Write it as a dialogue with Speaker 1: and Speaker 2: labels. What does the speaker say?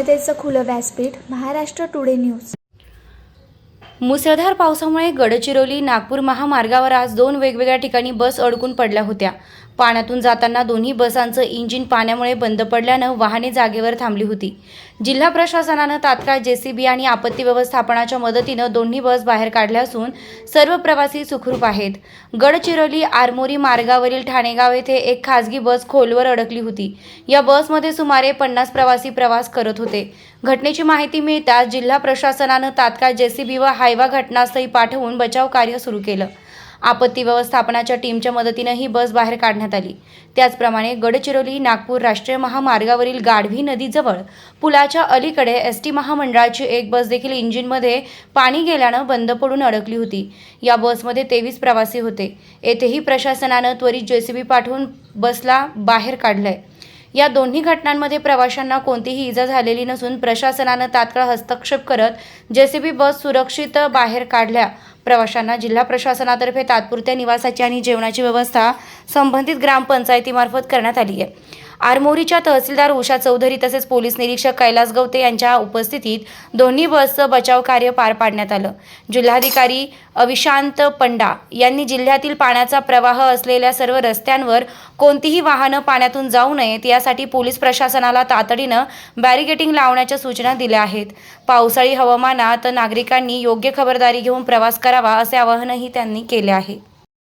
Speaker 1: जनतेचं खुलं व्यासपीठ महाराष्ट्र टुडे न्यूज.
Speaker 2: मुसळधार पावसामुळे गडचिरोली नागपूर महामार्गावर आज दोन वेगवेगळ्या ठिकाणी बस अडकून पडल्या होत्या. पाण्यातून जाताना दोन्ही बसांचं इंजिन पाण्यामुळे बंद पडल्यानं वाहने जागेवर थांबली होती. जिल्हा प्रशासनानं तात्काळ जेसीबी आणि आपत्ती व्यवस्थापनाच्या मदतीनं दोन्ही बस बाहेर काढल्या असून सर्व प्रवासी सुखरूप आहेत. गडचिरोली आरमोरी मार्गावरील ठाणेगाव येथे एक खासगी बस खोलवर अडकली होती. या बसमध्ये सुमारे पन्नास प्रवासी प्रवास करत होते. घटनेची माहिती मिळताच जिल्हा प्रशासनानं तात्काळ जेसीबी व हाय हायवा घटनास्थळी पाठवून बचाव कार्य सुरू केलं. आपत्ती व्यवस्थापनाच्या टीमच्या मदतीनं ही बस बाहेर काढण्यात आली. त्याचप्रमाणे गडचिरोली नागपूर राष्ट्रीय महामार्गावरील गाढवी नदीजवळ पुलाच्या अलीकडे एस टी महामंडळाची एक बस देखील इंजिनमध्ये पाणी गेल्यानं बंद पडून अडकली होती. या बसमध्ये तेवीस प्रवासी होते. येथेही प्रशासनानं त्वरित जेसीबी पाठवून बसला बाहेर काढलंय. या दोन्ही घटनांमध्ये प्रवाशांना कोणतीही इजा झालेली नसून प्रशासनानं तात्काळ हस्तक्षेप करत जेसीबी बस सुरक्षित बाहेर काढल्या. प्रवाशांना जिल्हा प्रशासनातर्फे तात्पुरत्या निवासाची आणि जेवणाची व्यवस्था संबंधित ग्रामपंचायतीमार्फत करण्यात आली आहे. आरमोरीच्या तहसीलदार उषा चौधरी तसेच पोलीस निरीक्षक कैलास गवते यांच्या उपस्थितीत दोन्ही बसचं बचाव कार्य पार पाडण्यात आलं. जिल्हाधिकारी अविशांत पंडा यांनी जिल्ह्यातील पाण्याचा प्रवाह असलेल्या सर्व रस्त्यांवर कोणतीही वाहनं पाण्यातून जाऊ नयेत यासाठी पोलीस प्रशासनाला तातडीनं बॅरिगेटिंग लावण्याच्या सूचना दिल्या आहेत. पावसाळी हवामानात नागरिकांनी योग्य खबरदारी घेऊन प्रवास करावा असे आवाहनही त्यांनी केले आहे.